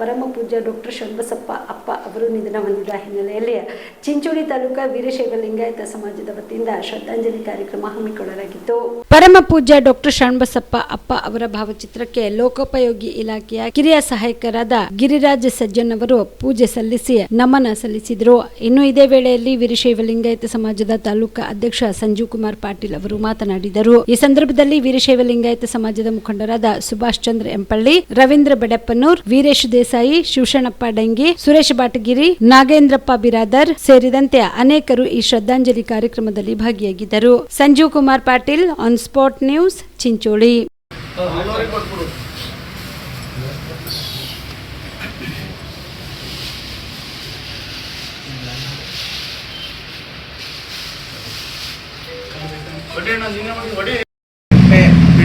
ಪರಮ ಪೂಜ್ಯ ಡಾಕ್ಟರ್ ಶಣ್ಬಸಪ್ಪ ಅಪ್ಪ ಅವರು ನಿಧನ ಹೊಂದಿದ ಹಿನ್ನೆಲೆಯಲ್ಲಿ ಚಿಂಚೋಳಿ ತಾಲೂಕಾ ವೀರಶೈವ ಲಿಂಗಾಯತ ಸಮಾಜದ ವತಿಯಿಂದ ಶ್ರದ್ಧಾಂಜಲಿ ಕಾರ್ಯಕ್ರಮ ಹಮ್ಮಿಕೊಳ್ಳಲಾಗಿತ್ತು. ಪರಮ ಪೂಜ್ಯ ಡಾಕ್ಟರ್ ಷಣ್ಬಸಪ್ಪ ಅಪ್ಪ ಅವರ ಭಾವಚಿತ್ರಕ್ಕೆ ಲೋಕೋಪಯೋಗಿ ಇಲಾಖೆಯ ಕಿರಿಯ ಸಹಾಯಕರಾದ ಗಿರಿರಾಜ್ ಸಜ್ಜನ್ ಅವರು ಪೂಜೆ ಸಲ್ಲಿಸಿ ನಮನ ಸಲ್ಲಿಸಿದರು. ಇನ್ನು ಇದೇ ವೇಳೆಯಲ್ಲಿ ವೀರಶೈವ ಲಿಂಗಾಯತ ಸಮಾಜದ ತಾಲೂಕಾ ಅಧ್ಯಕ್ಷ ಸಂಜೀವ್ ಕುಮಾರ್ ಪಾಟೀಲ್ ಅವರು ಮಾತನಾಡಿದರು. ಈ ಸಂದರ್ಭದಲ್ಲಿ ವೀರಶೈವ ಲಿಂಗಾಯತ ಸಮಾಜದ ಮುಖಂಡರಾದ ಸುಭಾಷ್ ಚಂದ್ರ ಎಂಪಳ್ಳಿ, ರವೀಂದ್ರ ಬೆಡಪ್ಪನೂರ್, ವೀರೇಶ್ ದೇಸಾಯಿ ಶಿವಶಣಪ್ಪ ಡಂಗಿ ಸುರೇಶ್ ಬಾಟಗಿರಿ ನಾಗೇಂದ್ರಪ್ಪ ಬಿರಾದರ್ ಸೇರಿದಂತೆ ಅನೇಕರು ಈ ಶ್ರದ್ಧಾಂಜಲಿ ಕಾರ್ಯಕ್ರಮದಲ್ಲಿ ಭಾಗಿಯಾಗಿದ್ದರು Sanjeev Kumar Patil on spot news Chincholi ಬಡ್ಡಿ ಅಣ್ಣ, ಹೊಡಿ, ಹೊಡಿ.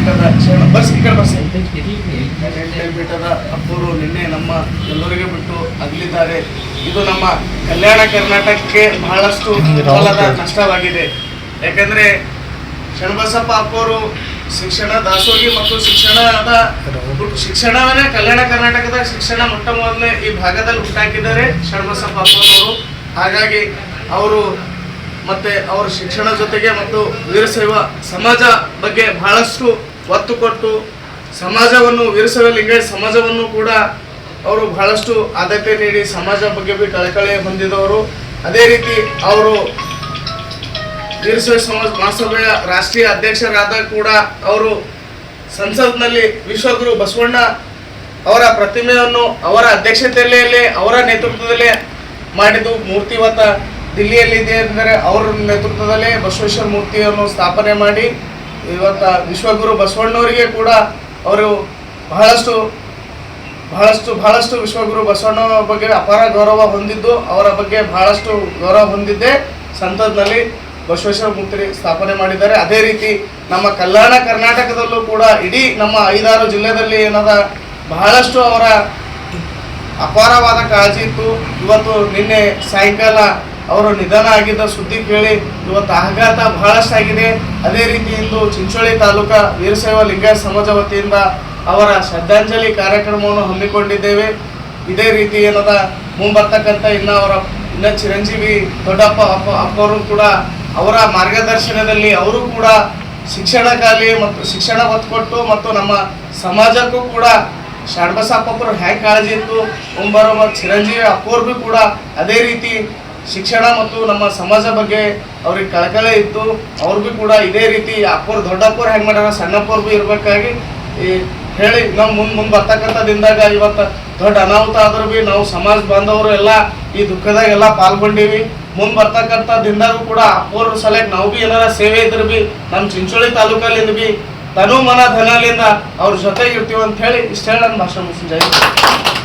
ಪೀಠದ ಶರಣ ಬರ್ಸಿ ನಿನ್ನೆ ಪೀಠದ ನಿನ್ನೆ ನಮ್ಮ ಎಲ್ಲರಿಗೆ ಬಿಟ್ಟು ಅಗಲಿದ್ದಾರೆ. ಇದು ನಮ್ಮ ಕಲ್ಯಾಣ ಕರ್ನಾಟಕಕ್ಕೆ ಬಹಳಷ್ಟು ಕಾಲದ ನಷ್ಟವಾಗಿದೆ ಯಾಕಂದ್ರೆ ಶರಣಬಸಪ್ಪ ಅಪ್ಪವರು ಶಿಕ್ಷಣ ದಾಸೋಗಿ ಮತ್ತು ಶಿಕ್ಷಣದ ಶಿಕ್ಷಣವನ್ನೇ ಕಲ್ಯಾಣ ಕರ್ನಾಟಕದ ಶಿಕ್ಷಣ ಮೊಟ್ಟ ಮೊದಲನೇ ಈ ಭಾಗದಲ್ಲಿ ಹುಟ್ಟಾಕಿದ್ದಾರೆ ಶರಣಬಸಪ್ಪ ಅಪ್ಪನವರು ಹಾಗಾಗಿ ಅವರು ಮತ್ತೆ ಅವರ ಶಿಕ್ಷಣ ಜೊತೆಗೆ ಮತ್ತು ವೀರಶೈವ ಸಮಾಜ ಬಗ್ಗೆ ಬಹಳಷ್ಟು ಒತ್ತು ಕೊಟ್ಟು ಸಮಾಜವನ್ನು ವೀರಶೈವ ಲಿಂಗಾಯತ ಸಮಾಜವನ್ನು ಕೂಡ ಅವರು ಬಹಳಷ್ಟು ಆದ್ಯತೆ ನೀಡಿ ಸಮಾಜ ಬಗ್ಗೆ ಬಿ ಕಳಕಳಿ ಹೊಂದಿದವರು. ಅದೇ ರೀತಿ ಅವರು ವೀರಶೈವ ಸಮಾಜ ಮಹಾಸಭೆಯ ರಾಷ್ಟ್ರೀಯ ಅಧ್ಯಕ್ಷರಾದ ಕೂಡ ಅವರು ಸಂಸತ್ನಲ್ಲಿ ವಿಶ್ವಗುರು ಬಸವಣ್ಣ ಅವರ ಪ್ರತಿಮೆಯನ್ನು ಅವರ ಅಧ್ಯಕ್ಷತೆಯಲ್ಲಿ ಅವರ ನೇತೃತ್ವದಲ್ಲೇ ಮಾಡಿದ್ದು ಮೂರ್ತಿ ಇವತ್ತ ದಿಲ್ಲಿಯಲ್ಲಿ ಇದೆ ಅಂದರೆ ಅವರ ನೇತೃತ್ವದಲ್ಲೇ ಬಸವೇಶ್ವರ ಮೂರ್ತಿಯನ್ನು ಸ್ಥಾಪನೆ ಮಾಡಿ ಇವತ್ತ ವಿಶ್ವಗುರು ಬಸವಣ್ಣವರಿಗೆ ಕೂಡ ಅವರು ಬಹಳಷ್ಟು ಬಹಳಷ್ಟು ಬಹಳಷ್ಟು ವಿಶ್ವಗುರು ಬಸವಣ್ಣ ಬಗ್ಗೆ ಅಪಾರ ಗೌರವ ಹೊಂದಿದ್ದು, ಅವರ ಬಗ್ಗೆ ಬಹಳಷ್ಟು ಗೌರವ ಹೊಂದಿದ್ದೆ ಸಂತದಲ್ಲಿ ಬಸವೇಶ್ವರ ಮೂರ್ತಿ ಸ್ಥಾಪನೆ ಮಾಡಿದ್ದಾರೆ. ಅದೇ ರೀತಿ ನಮ್ಮ ಕಲ್ಯಾಣ ಕರ್ನಾಟಕದಲ್ಲೂ ಕೂಡ ಇಡೀ ನಮ್ಮ ಐದಾರು ಜಿಲ್ಲೆಯಲ್ಲಿ ಏನದ ಬಹಳಷ್ಟು ಅವರ ಅಪಾರವಾದ ಕಾಳಜಿ ಇತ್ತು. ಇವತ್ತು ನಿನ್ನೆ ಸಾಯಂಕಾಲ ಅವರು ನಿಧನ ಆಗಿದ್ದ ಸುದ್ದಿ ಕೇಳಿ ಇವತ್ತು ಆಘಾತ ಬಹಳಷ್ಟು ಆಗಿದೆ. ಅದೇ ರೀತಿ ಇಂದು ಚಿಂಚೋಳಿ ತಾಲೂಕಾ ವೀರಶೈವ ಲಿಂಗಾಯತ ಸಮಾಜ ವತಿಯಿಂದ ಅವರ ಶ್ರದ್ಧಾಂಜಲಿ ಕಾರ್ಯಕ್ರಮವನ್ನು ಹಮ್ಮಿಕೊಂಡಿದ್ದೇವೆ. ಇದೇ ರೀತಿ ಏನದ, ಮುಂಬರ್ತಕ್ಕಂಥ ಇನ್ನು ಅವರ, ಇನ್ನ ಚಿರಂಜೀವಿ ದೊಡ್ಡಪ್ಪ ಅಪ್ಪ ಅಪ್ಪವರು ಕೂಡ ಅವರ ಮಾರ್ಗದರ್ಶನದಲ್ಲಿ ಅವರು ಕೂಡ ಶಿಕ್ಷಣಕ್ಕಾಗಲಿ ಮತ್ತು ಶಿಕ್ಷಣ ಒತ್ತು ಮತ್ತು ನಮ್ಮ ಸಮಾಜಕ್ಕೂ ಕೂಡ ಶಾಣಬಸಪ್ಪ ಅಪ್ಪರು ಹೇಗೆ ಕಾಳಜಿ ಇತ್ತು. ಮುಂಬರೋ ಮತ್ತು ಚಿರಂಜೀವಿ ಅಪ್ಪವ್ರಿಗೂ ಕೂಡ ಅದೇ ರೀತಿ ಶಿಕ್ಷಣ ಮತ್ತು ನಮ್ಮ ಸಮಾಜ ಬಗ್ಗೆ ಅವ್ರಿಗೆ ಕಳಕಳೆ ಇತ್ತು. ಅವ್ರಿಗೂ ಕೂಡ ಇದೇ ರೀತಿ ಅಪ್ಪರ್, ದೊಡ್ಡಪ್ಪರು ಹೆಂಗೆ ಮಾಡ್ಯಾರ ಸಣ್ಣಪ್ಪವ್ರು ಭೀ ಇರ್ಬೇಕಾಗಿ ಈ ಹೇಳಿ ನಾವು ಮುಂದೆ ಮುಂದೆ ಬರ್ತಕ್ಕಂಥ ದಿನದಾಗ ಇವತ್ತು ದೊಡ್ಡ ಅನಾಹುತ ಆದ್ರೂ ಭೀ ನಾವು ಸಮಾಜ ಬಾಂಧವರು ಎಲ್ಲ ಈ ದುಃಖದಾಗ ಎಲ್ಲ ಪಾಲ್ಗೊಂಡೀವಿ. ಮುಂದೆ ಬರ್ತಕ್ಕಂಥ ದಿನದಾಗೂ ಕೂಡ ಅಪ್ಪವ್ರ ಸಲಕ್ಕೆ ನಾವು ಭೀ ಏನಾರ ಸೇವೆ ಇದ್ರೆ ಭೀ ನಮ್ಮ ಚಿಂಚೋಳಿ ತಾಲೂಕಲ್ಲಿಂದ ಭೀ ತನು ಮನ ಧನಲಿಂದ ಅವ್ರ ಜೊತೆಗೆ ಇರ್ತೀವಿ ಅಂತ ಹೇಳಿ ಇಷ್ಟ ಹೇಳಿ ನನ್ನ ಭಾಷಣ ಹಿಂದ್.